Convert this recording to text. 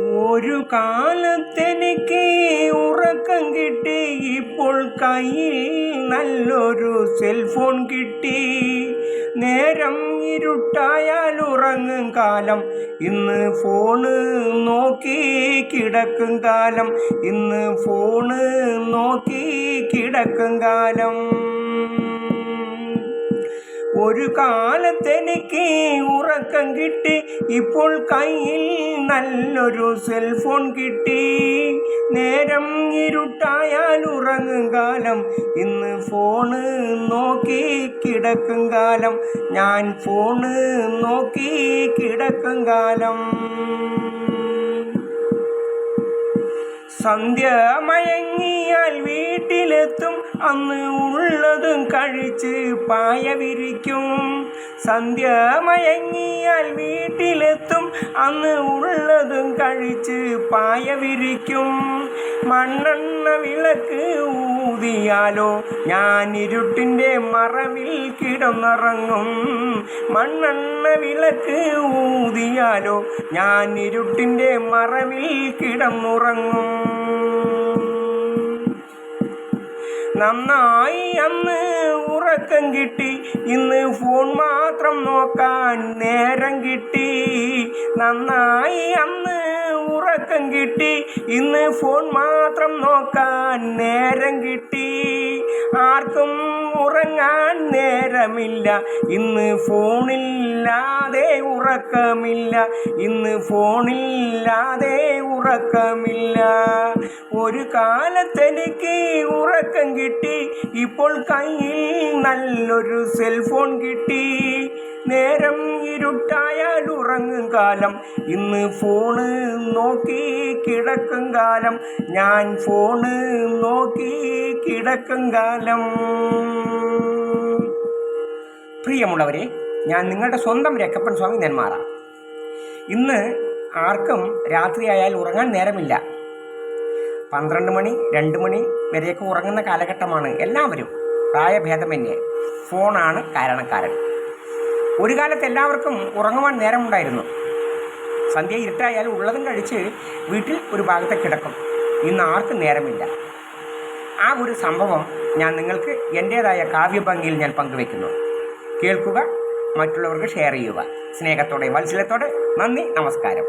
ഒരു കാലത്തെനിക്ക് ഉറക്കം കിട്ടി. ഇപ്പോൾ കയ്യിൽ നല്ലൊരു സെൽഫോൺ കിട്ടി. നേരം ഇരുട്ടായാൽ ഉറങ്ങും കാലം. ഇന്ന് ഫോണ് നോക്കി കിടക്കും കാലം. ഇന്ന് ഫോണ് നോക്കി കിടക്കും കാലം. ഒരു കാലത്തെനിക്ക് ഉറക്കം കിട്ടി. ഇപ്പോൾ കയ്യിൽ നല്ലൊരു സെൽഫോൺ കിട്ടി. നേരം ഇരുട്ടായാൽ ഉറങ്ങും കാലം. ഇന്ന് ഫോണ് നോക്കി കിടക്കും കാലം. ഞാൻ ഫോണ് നോക്കി കിടക്കും കാലം. സന്ധ്യ മയങ്ങിയാൽ വീട്ടിലെത്തും. അന്ന് ഉള്ളതും കഴിച്ച് പായ വിരിക്കും സന്ധ്യ മയങ്ങിയാൽ വീട്ടിലെത്തും. അന്ന് ഉള്ളതും കഴിച്ച് പായ വിരിക്കും മണ്ണെണ്ണ വിളക്ക് ഊതിയാലോ ഞാൻ ഇരുട്ടിന്റെ മറവിൽ കിടന്നിറങ്ങും. മണ്ണെണ്ണ വിളക്ക് ഊതിയാലോ ഞാൻ ഇരുട്ടിന്റെ മറവിൽ കിടന്നുറങ്ങും. നന്നായി അന്ന് ഉറക്കം കിട്ടി. ഇന്ന് ഫോൺ മാത്രം നോക്കാൻ നേരം കിട്ടി. നന്നായി അന്ന് ഉറക്കം കിട്ടി. ഇന്ന് ഫോൺ മാത്രം നോക്കാൻ നേരം കിട്ടി. ആർക്കും ഉറങ്ങാൻ നേരമില്ല. ഇന്ന് ഫോണില്ലാതെ ഉറക്കമില്ല. ഇന്ന് ഫോണില്ലാതെ ഉറക്കമില്ല. ഒരു കാലത്തെനിക്ക് ഉറക്കം കിട്ടി. ഇപ്പോൾ കയ്യിൽ നല്ലൊരു സെൽഫോൺ കിട്ടി. നേരം ഇരുട്ടായാൽ ഉറങ്ങും കാലം. ഇന്ന് ഫോണ് നോക്കി കിടക്കും കാലം. ഞാൻ ഫോണ് നോക്കി കിടക്കും കാലം. പ്രിയമുള്ളവരെ ഞാൻ നിങ്ങളുടെ സ്വന്തം രക്കപ്പൻ സ്വാമി നെന്മാറ. ഇന്ന് ആർക്കും രാത്രിയായാൽ ഉറങ്ങാൻ നേരമില്ല. പന്ത്രണ്ട് മണി രണ്ട് മണി വരെയൊക്കെ ഉറങ്ങുന്ന കാലഘട്ടമാണ് എല്ലാവരും. പ്രായഭേദമന്യേ ഫോണാണ് കാരണക്കാരൻ. ഒരു കാലത്ത് എല്ലാവർക്കും ഉറങ്ങുവാൻ നേരമുണ്ടായിരുന്നു. സന്ധ്യ ഇരുട്ടായാൽ ഉള്ളതും കഴിച്ച് വീട്ടിൽ ഒരു ഭാഗത്ത് കിടക്കും. ഇന്ന് ആർക്കും നേരമില്ല. ആ ഒരു സംഭവം ഞാൻ നിങ്ങൾക്ക് എന്റേതായ കാവ്യഭംഗിയിൽ ഞാൻ പങ്കുവെക്കുന്നു കേൾക്കുക മറ്റുള്ളവർക്ക് ഷെയർ ചെയ്യുക. സ്നേഹത്തോടെ വത്സലത്തോടെ നന്ദി നമസ്കാരം.